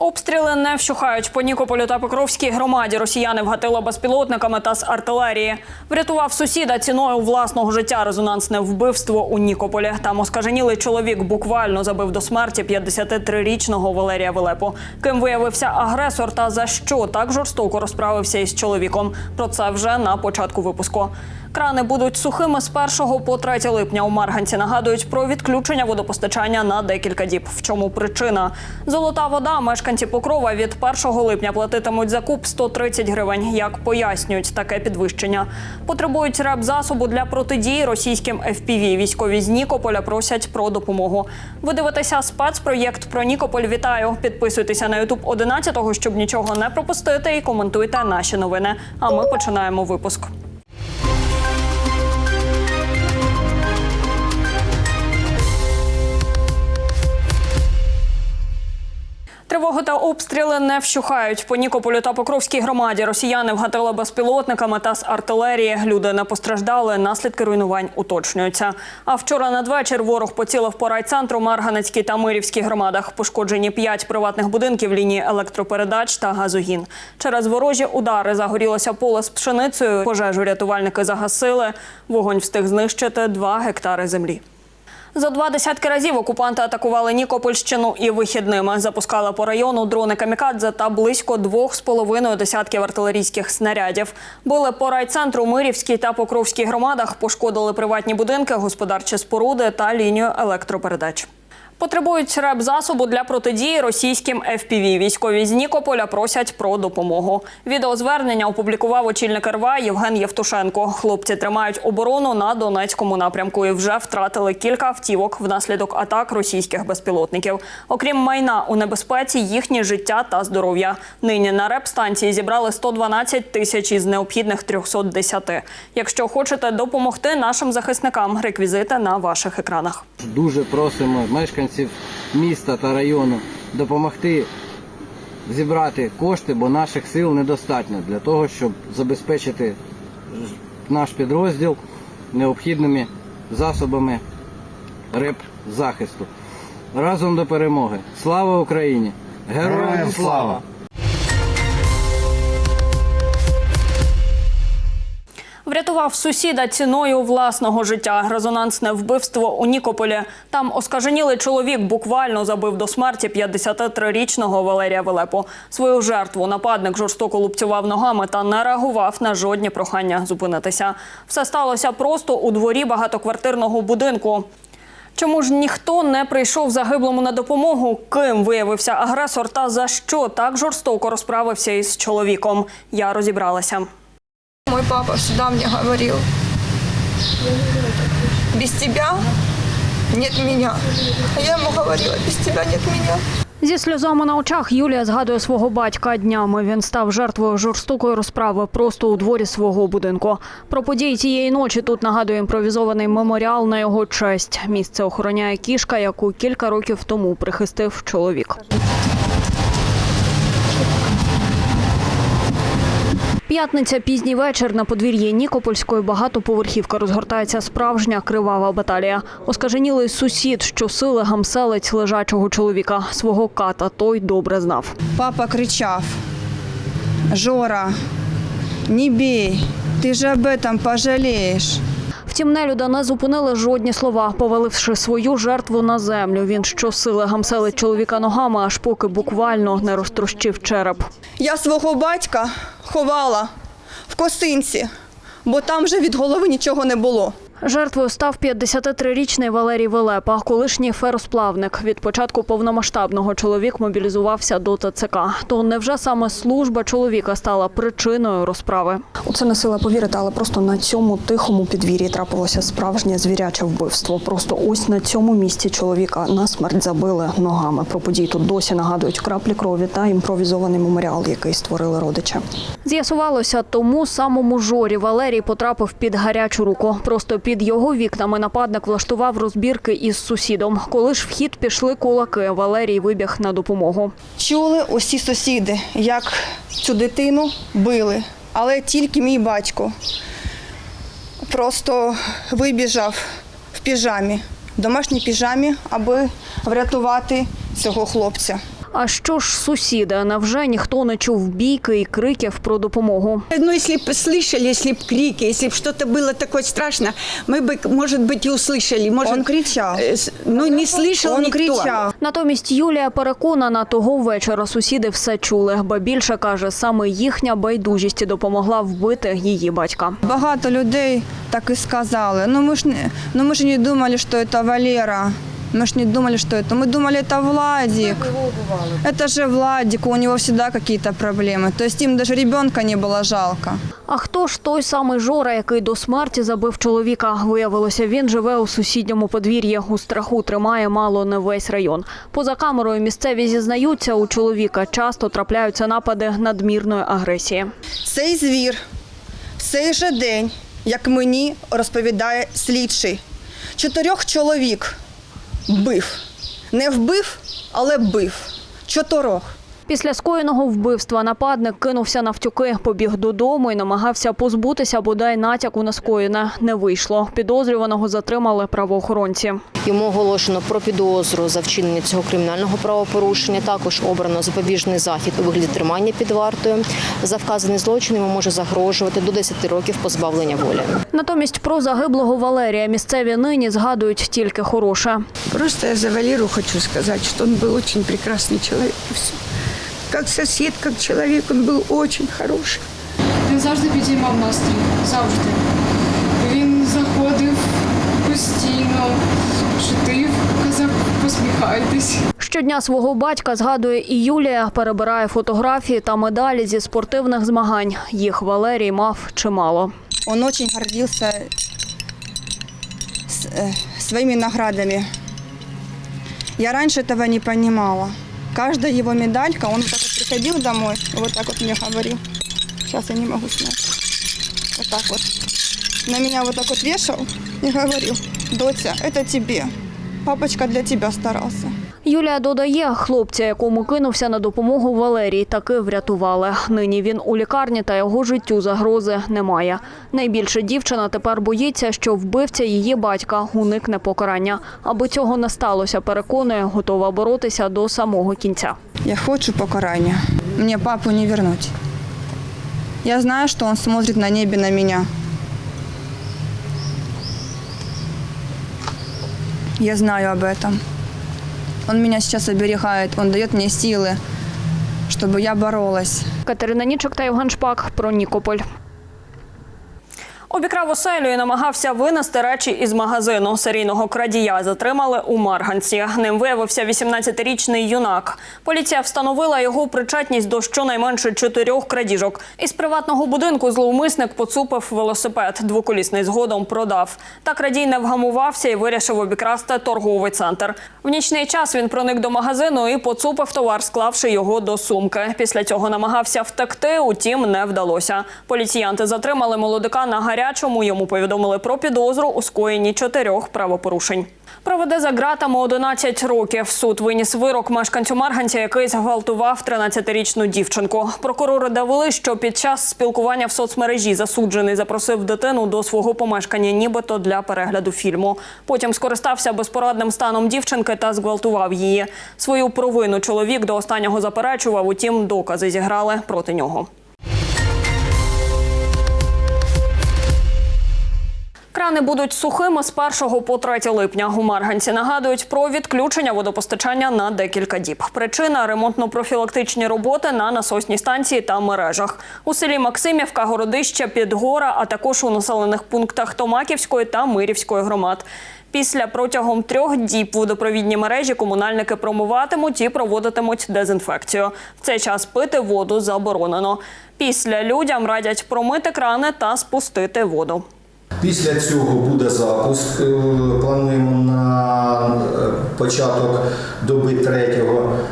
Обстріли не вщухають по Нікополю та Покровській громаді. Росіяни вгатили безпілотниками та з артилерії. Врятував сусіда ціною власного життя резонансне вбивство у Нікополі. Там оскаженілий чоловік буквально забив до смерті 53-річного Валерія Велепу. Ким виявився агресор та за що так жорстоко розправився із чоловіком. Про це вже на початку випуску. Крани будуть сухими з 1 по 3 липня. У Марганці нагадують про відключення водопостачання на декілька діб. В чому причина? Золота вода мешканці Покрова від 1 липня платитимуть за куб 130 гривень. Як пояснюють таке підвищення? Потребують реп-засобу для протидії російським FPV. Військові з Нікополя просять про допомогу. Ви дивитеся спецпроєкт про Нікополь. Вітаю! Підписуйтеся на Ютуб 11-го, щоб нічого не пропустити, і коментуйте наші новини. А ми починаємо випуск. Тривоги та обстріли не вщухають. По Нікополю та Покровській громаді росіяни вгатили безпілотниками та з артилерії. Люди не постраждали. Наслідки руйнувань уточнюються. А вчора надвечір ворог поцілив по райцентру Марганецькій та Мирівській громадах. Пошкоджені п'ять приватних будинків, лінії електропередач та газогін. Через ворожі удари загорілося поле з пшеницею. Пожежу рятувальники загасили. Вогонь встиг знищити два гектари землі. За два десятки разів окупанти атакували Нікопольщину і вихідними. Запускали по району дрони камікадзе та близько двох з половиною десятків артилерійських снарядів. Били по райцентру Мирівській та Покровській громадах, пошкодили приватні будинки, господарчі споруди та лінію електропередач. Потребують реп-засобу для протидії російським FPV. Військові з Нікополя просять про допомогу. Відеозвернення опублікував очільник РВА Євген Євтушенко. Хлопці тримають оборону на Донецькому напрямку і вже втратили кілька автівок внаслідок атак російських безпілотників. Окрім майна у небезпеці, їхнє життя та здоров'я. Нині на реп-станції зібрали 112 тисяч із необхідних 310. Якщо хочете допомогти нашим захисникам, реквізити на ваших екранах. Дуже просимо мешканців міста та району допомогти зібрати кошти, бо наших сил недостатньо для того, щоб забезпечити наш підрозділ необхідними засобами реп-захисту. Разом до перемоги. Слава Україні! Героям слава! Врятував сусіда ціною власного життя. Резонансне вбивство у Нікополі. Там оскаженілий чоловік буквально забив до смерті 53-річного Валерія Велепу. Свою жертву нападник жорстоко лупцював ногами та не реагував на жодні прохання зупинитися. Все сталося просто у дворі багатоквартирного будинку. Чому ж ніхто не прийшов загиблому на допомогу? Ким виявився агресор та за що так жорстоко розправився із чоловіком? Я розібралася. Мой папа всегда мне говорил, без тебя нет меня. А я ему говорила, без тебя нет меня. Зі сльозами на очах Юлія згадує свого батька днями. Він став жертвою жорстокої розправи просто у дворі свого будинку. Про події тієї ночі тут нагадує імпровізований меморіал на його честь. Місце охороняє кішка, яку кілька років тому прихистив чоловік. П'ятниця, пізній вечір на подвір'ї Нікопольської багатоповерхівка розгортається справжня кривава баталія. Оскаженілий сусід, що сили гамселець лежачого чоловіка. Свого ката той добре знав. Папа кричав: Жора, не бій, ти ж об этом пожалієш. Втім, нелюда не зупинили жодні слова, поваливши свою жертву на землю. Він щосили гамселить чоловіка ногами, аж поки буквально не розтрощив череп. Я свого батька ховала в косинці, бо там вже від голови нічого не було. Жертвою став 53-річний Валерій Велепа, колишній феросплавник. Від початку повномасштабного чоловік мобілізувався до ТЦК. То невже саме служба чоловіка стала причиною розправи? У це не сила повірити, але просто на цьому тихому підвір'ї трапилося справжнє звіряче вбивство. Просто ось на цьому місці чоловіка на смерть забили ногами. Про події тут досі нагадують краплі крові та імпровізований меморіал, який створили родичі. З'ясувалося, тому самому жорі Валерій потрапив під гарячу руку. Просто під його вікнами нападник влаштував розбірки із сусідом. Коли ж в хід пішли кулаки, Валерій вибіг на допомогу. Чули усі сусіди, як цю дитину били, але тільки мій батько просто вибіжав в піжамі, в домашній піжамі, аби врятувати цього хлопця. А що ж сусіди? Невже ніхто не чув бійки і криків про допомогу? Ну, если бы слышали, если бы крики, если бы что-то было такое страшно, мы бы, может быть, и услышали. Может, Он кричал. э, с- Ну, не слышал Он никто. кричав. Натомість Юлія переконана, того вечора сусіди все чули, ба більше каже, саме їхня байдужість допомогла вбити її батька. Багато людей так і сказали. Ну ми ж не, ну ми ж не думали, що це Валера. Мы ж не думали, что это. Мы думали, это Владик. Это же Владик, у него всегда какие-то проблемы. То есть им даже ребенка не было жалко. А хто ж той самий Жора, який до смерті забив чоловіка? Виявилося, він живе у сусідньому подвір'ї. У страху тримає мало не весь район. Поза камерою місцеві зізнаються, у чоловіка часто трапляються напади надмірної агресії. Цей звір в цей же день, як мені розповідає слідчий, чотирьох чоловік бив. Не вбив, але бив. Чотирьох. Після скоєного вбивства нападник кинувся навтюки, побіг додому і намагався позбутися бодай натяку на скоєне. Не вийшло. Підозрюваного затримали правоохоронці. Йому оголошено про підозру за вчинення цього кримінального правопорушення. Також обрано запобіжний захід у вигляді тримання під вартою. За вказаний злочин йому може загрожувати до 10 років позбавлення волі. Натомість про загиблого Валерія місцеві нині згадують тільки хороше. Просто я за Валеру хочу сказать, что он был очень прекрасный человек И все. Как сосед, как человек, он был очень хороший. Він завжди підіймав настрій. Завжди. Він заходив постійно, шутив, казав, посміхайтесь. Щодня свого батька згадує і Юлія, перебирає фотографії та медалі зі спортивних змагань. Їх Валерій мав чимало. Он очень гордился с- э, своими наградами. Я раньше этого не понимала. Каждая его медалька, он вот так вот приходил домой, вот так вот мне говорил. Сейчас я не могу снять. Вот так вот. На меня вот так вот вешал и говорил, Дотя, это тебе. Папочка для тебя старался. Юлія додає, хлопця, якому кинувся на допомогу Валерій, таки врятували. Нині він у лікарні та його життю загрози немає. Найбільше дівчина тепер боїться, що вбивця її батька уникне покарання. Аби цього не сталося, переконує, готова боротися до самого кінця. Я хочу покарания. Мне папу не вернуть. Я знаю, что он смотрит на небе на меня. Я знаю об этом. Он меня сейчас оберегает, он дает мне силы, чтобы я боролась. Катерина Нічок та Євген Шпак про Нікополь. Обікрав оселю і намагався винести речі із магазину. Серійного крадія затримали у Марганці. Ним виявився 18-річний юнак. Поліція встановила його причетність до щонайменше чотирьох крадіжок. Із приватного будинку зловмисник поцупив велосипед. Двоколісний згодом продав. Та крадій не вгамувався і вирішив обікрасти торговий центр. В нічний час він проник до магазину і поцупив товар, склавши його до сумки. Після цього намагався втекти, утім не вдалося. Поліціянти затримали молодика на гарячому. Йому повідомили про підозру у скоєнні чотирьох правопорушень. Проведе за ґратами 11 років. Суд виніс вирок мешканцю Марганця, який зґвалтував 13-річну дівчинку. Прокурори довели, що під час спілкування в соцмережі засуджений запросив дитину до свого помешкання, нібито для перегляду фільму. Потім скористався безпорадним станом дівчинки та зґвалтував її. Свою провину чоловік до останнього заперечував, утім, докази зіграли проти нього. Крани будуть сухими з 1 по 3 липня. У Марганці нагадують про відключення водопостачання на декілька діб. Причина ремонтно-профілактичні роботи на насосній станції та мережах. У селі Максимівка, Городище, Підгора, а також у населених пунктах Томаківської та Мирівської громад. Після протягом трьох діб водопровідні мережі комунальники промиватимуть і проводитимуть дезінфекцію. В цей час пити воду заборонено. Після людям радять промити крани та спустити воду. Після цього буде запуск. Е, Плануємо на е, початок доби 3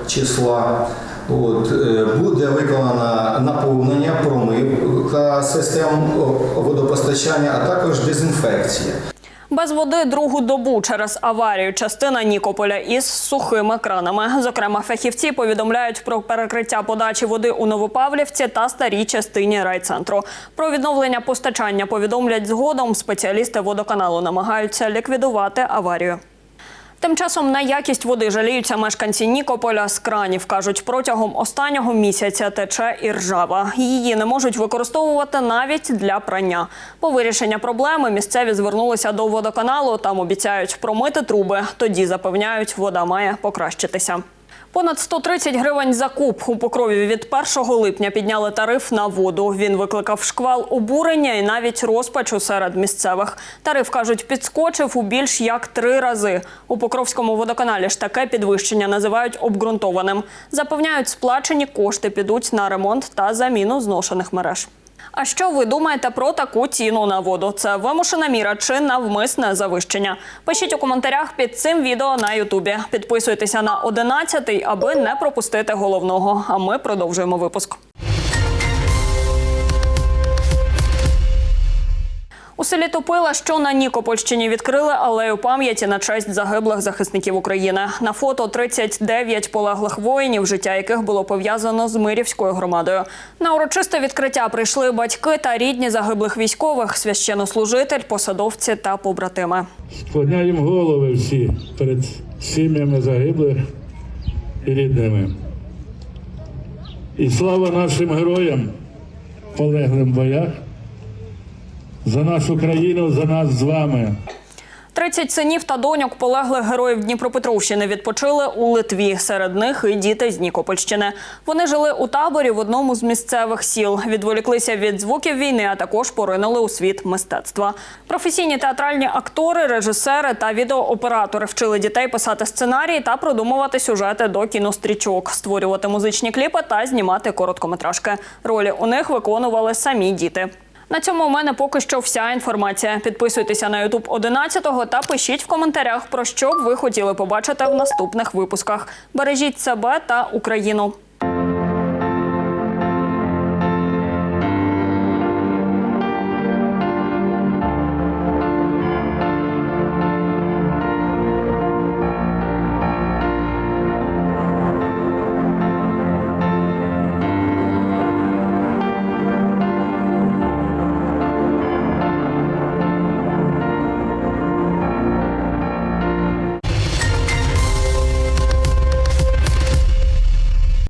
числа. От, е, буде виконано наповнення, промивка систем водопостачання, а також дезінфекція. Без води другу добу через аварію частина Нікополя із сухими кранами. Зокрема, фахівці повідомляють про перекриття подачі води у Новопавлівці та старій частині райцентру. Про відновлення постачання повідомлять згодом. Спеціалісти водоканалу намагаються ліквідувати аварію. Тим часом на якість води жаліються мешканці Нікополя з кранів. кажуть, протягом останнього місяця тече і ржава. Її не можуть використовувати навіть для прання. По вирішення проблеми місцеві звернулися до водоканалу. Там обіцяють промити труби. Тоді запевняють, вода має покращитися. Понад 130 гривень за куб у Покрові від 1 липня підняли тариф на воду. Він викликав шквал обурення і навіть розпачу серед місцевих. Тариф, кажуть, підскочив у більш як три рази. У Покровському водоканалі ж таке підвищення називають обґрунтованим. Запевняють, сплачені кошти підуть на ремонт та заміну зношених мереж. А що ви думаєте про таку ціну на воду? Це вимушена міра чи навмисне завищення? Пишіть у коментарях під цим відео на Ютубі. Підписуйтеся на 11, аби не пропустити головного. А ми продовжуємо випуск. У селі Топила, що на Нікопольщині, відкрили алею пам'яті на честь загиблих захисників України. На фото 39 полеглих воїнів, життя яких було пов'язано з Мирівською громадою. На урочисте відкриття прийшли батьки та рідні загиблих військових, священнослужитель, посадовці та побратими. Склоняємо голови всі перед сім'ями загиблих і рідними. І слава нашим героям, полеглим в боях, за нашу країну, за нас з вами. 30 синів та доньок полеглих героїв Дніпропетровщини відпочили у Литві. Серед них і діти з Нікопольщини. Вони жили у таборі в одному з місцевих сіл. Відволіклися від звуків війни, а також поринули у світ мистецтва. Професійні театральні актори, режисери та відеооператори вчили дітей писати сценарії та продумувати сюжети до кінострічок, створювати музичні кліпи та знімати короткометражки. Ролі у них виконували самі діти. На цьому у мене поки що вся інформація. Підписуйтеся на Ютуб 11-го та пишіть в коментарях, про що б ви хотіли побачити в наступних випусках. Бережіть себе та Україну.